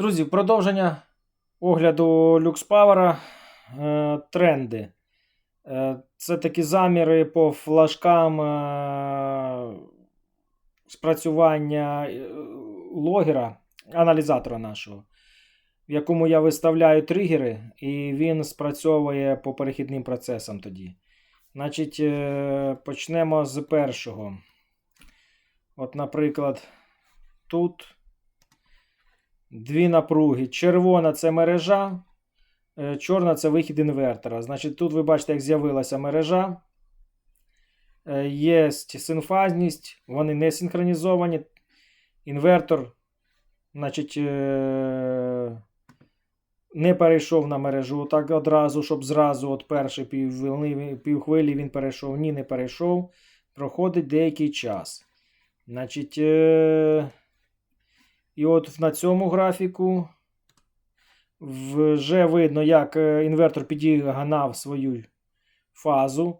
Друзі, продовження огляду е, тренди. Е, це такі заміри по флажкам е, спрацювання е, логера, аналізатора нашого, в якому я виставляю тригери, і він спрацьовує по перехідним процесам тоді. Значить, почнемо з першого. От, наприклад, тут дві напруги. Червона це мережа, е, чорна це вихід інвертора. Значить, тут ви бачите, як з'явилася мережа. Е, Є синфазність, вони не синхронізовані. Інвертор, значить, е, не перейшов на мережу так одразу, щоб зразу от перші півхвилі, він перейшов. Ні, не перейшов. Проходить деякий час. Значить, і от на цьому графіку вже видно, як е, інвертор підігнав свою фазу.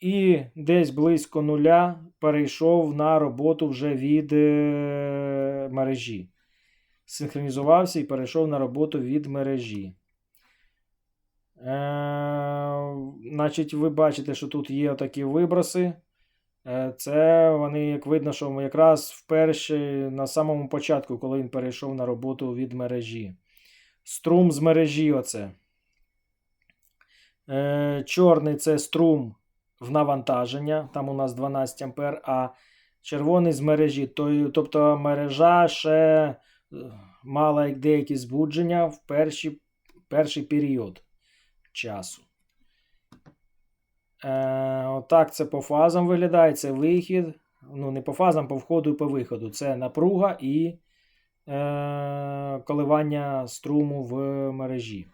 І десь близько нуля перейшов на роботу вже від е, мережі. Синхронізувався і перейшов на роботу від мережі. Е, значить, ви бачите, що тут є такі виброси. Е, Це вони, як видно, що якраз вперше на самому початку, коли він перейшов на роботу від мережі. Струм з мережі. оце. Е, Чорний це струм в навантаження. Там у нас 12 А, а червоний з мережі. Тобто мережа ще е, мала деякі збудження в перші, перший період часу. Е, отак це по фазам виглядає. Це вихід. Ну, не по фазам, по входу і по виходу. Це напруга і е, коливання струму в мережі.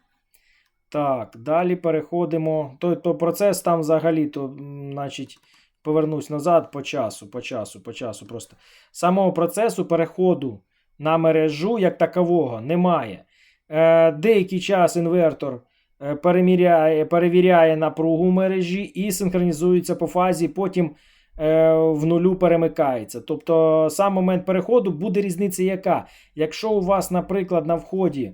Так, далі переходимо. То, то процес там взагалі, то, значить, повернусь назад по часу, по часу, по часу. Просто самого процесу переходу на мережу як такового немає. Е, деякий час інвертор переміряє, перевіряє напругу мережі і синхронізується по фазі, потім е, в нулю перемикається. Тобто сам момент переходу буде різниця яка? Якщо у вас, наприклад, на вході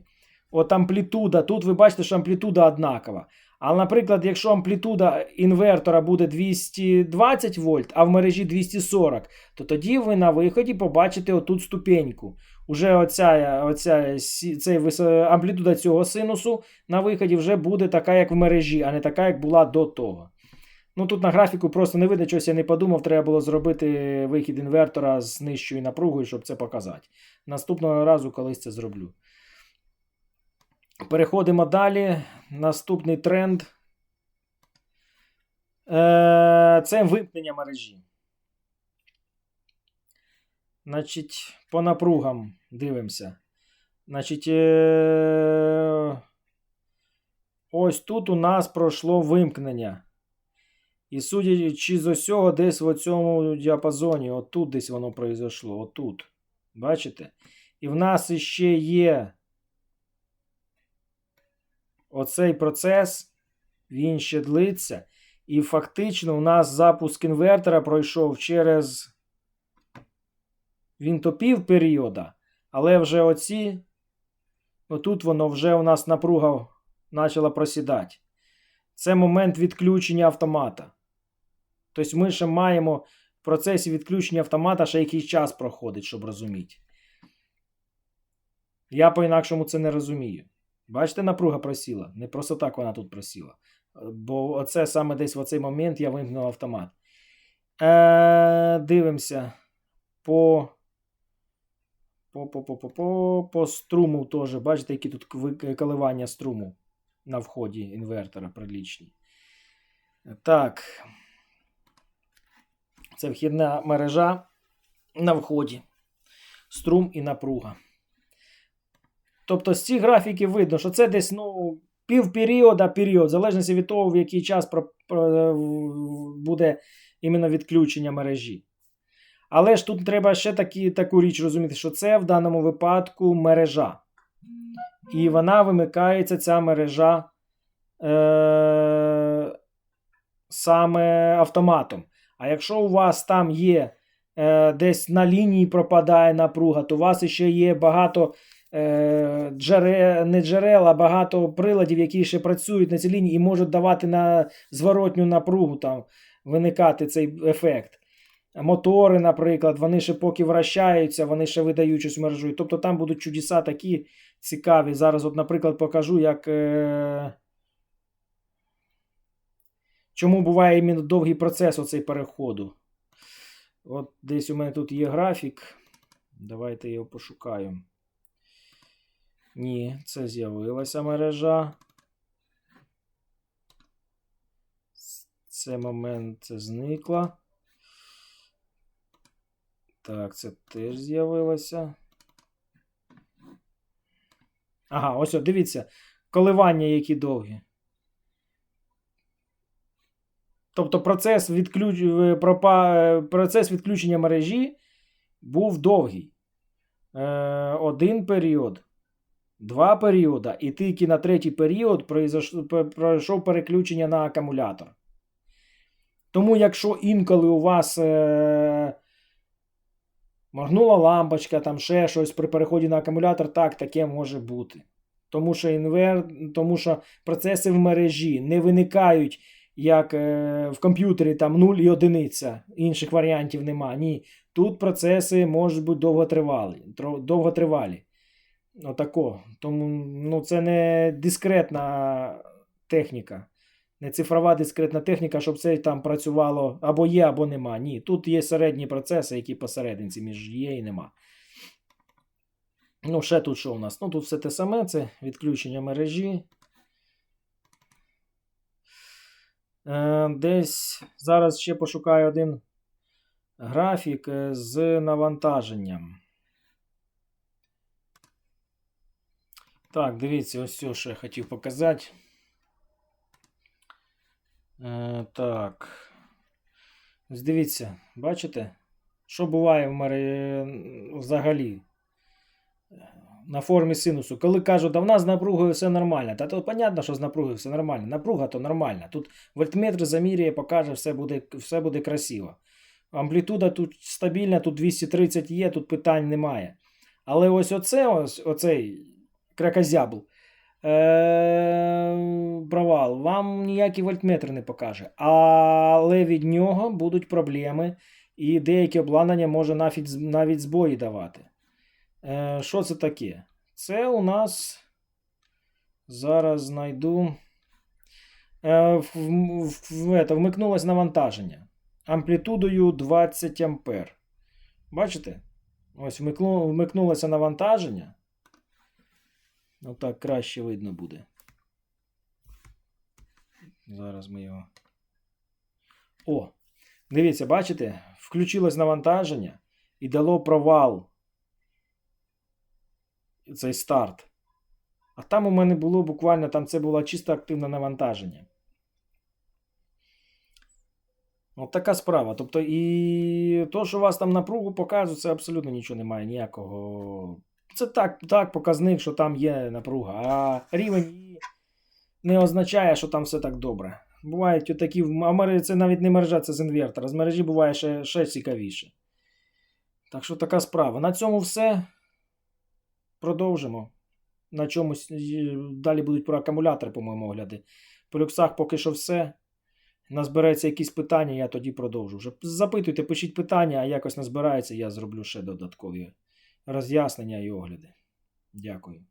от амплітуда, тут ви бачите, що амплітуда однакова. Але, наприклад, якщо амплітуда інвертора буде 220 вольт, а в мережі 240, то тоді ви на виході побачите отут ступеньку. Уже оця, оця, цей, амплітуда цього синусу на виході вже буде така, як в мережі, а не така, як була до того. Ну тут на графіку просто не видно, щось я не подумав, треба було зробити вихід інвертора з нижчою напругою, щоб це показати. Наступного разу колись це зроблю. Переходимо далі. Наступний тренд. Е, Це вимкнення мережі. Значить, по напругам дивимося. Значить, е, ось тут у нас пройшло вимкнення. І судячи з усього, десь в цьому діапазоні, отут десь воно произошло, отут. Бачите? І в нас іще є оцей процес, він ще длиться. І фактично у нас запуск інвертора пройшов через. Він то пів періода, але вже оці. Отут воно вже у нас напруга почала просідати. Це момент відключення автомата. Тобто ми ще маємо в процесі відключення автомата ще якийсь час проходить, щоб розуміти. Я по-інакшому це не розумію. Бачите, напруга просіла. Не просто так вона тут просіла. Бо оце саме десь в цей момент я вимкнув автомат. Е, дивимося по. По, по, по, по, по, по струму теж. Бачите, які тут коливання струму на вході інвертора прилічні. Так. Це вхідна мережа на вході. Струм і напруга. Тобто з цих графіків видно, що це десь ну, пів періода, період, в залежності від того, в який час буде іменно відключення мережі. Але ж тут треба ще такі, таку річ розуміти, що це в даному випадку мережа. І вона вимикається, ця мережа е, саме автоматом. А якщо у вас там є е, десь на лінії пропадає напруга, то у вас ще є багато е, джере, не джерел, а багато приладів, які ще працюють на цій лінії і можуть давати на зворотню напругу, там, виникати цей ефект. Мотори, наприклад, вони ще поки вращаються, вони ще видають щось мережу. Тобто там будуть чудеса такі цікаві. Зараз, от, наприклад, покажу, як. Е... Чому буває іменно довгий процес оцей переходу. От десь у мене тут є графік. Давайте його пошукаю. Ні, це з'явилася мережа. Це момент це зникла. Так, це теж з'явилося. Ага, ось, о, дивіться, коливання які довгі. Тобто процес, відключ... пропа... процес відключення мережі був довгий. Е, Один період, два періоди, і тільки на третій період пройшов переключення на акумулятор. Тому, якщо інколи у вас е, моргнула лампочка, там ще щось при переході на акумулятор, так, таке може бути. Тому що інвер... Тому що процеси в мережі не виникають як е, в комп'ютері там 0 і одиниця, інших варіантів нема. Ні. Тут процеси можуть бути довготривалі. довготривалі. Отако. Тому ну, це не дискретна техніка. Не цифрова дискретна техніка, щоб це там працювало або є, або нема. Ні. Тут є середні процеси, які посерединці між є і нема. Ну, ще тут що у нас? Ну, тут все те саме, це відключення мережі. Е, десь зараз ще пошукаю один графік е, з навантаженням. Так, дивіться, ось що я хотів показати. Е, Так. Ось дивіться, бачите, що буває в мережі взагалі? на формі синусу. Коли кажуть, да в нас з напругою все нормально. Та то понятно, що з напругою все нормально. Напруга то нормальна. Тут вольтметр заміряє, покаже, все буде все буде красиво. Амплітуда тут стабільна, тут 230 є, тут питань немає. Але ось оце, ось, оцей кракозябл, е- провал, вам ніякий вольтметр не покаже. Але від нього будуть проблеми, і деякі обладнання може навіть, навіть збої давати. Е, Що це таке? Це у нас зараз знайду. Е, в, в, в, в, Вмикнулось навантаження. Амплітудою 20 А. Бачите? Ось вмикну, вмикнулося навантаження. Отак краще видно буде. Зараз ми його. О! Дивіться, бачите? Включилось навантаження і дало провал цей старт. А там у мене було буквально там це було чисто активне навантаження. От така справа. Тобто, і то, що у вас там напругу показує, це абсолютно нічого немає ніякого. Це так так показник, що там є напруга. А рівень не означає, що там все так добре. Бувають такі, а це навіть не мережа, це з інвертора. З мережі буває ще, ще цікавіше. Так що така справа. На цьому все. Продовжимо. На чомусь далі будуть про акумулятори, по моєму огляді. По люксах поки що все. Назбереться якісь питання, я тоді продовжу. Вже запитуйте, пишіть питання, а якось назбирається, я зроблю ще додаткові роз'яснення і огляди. Дякую.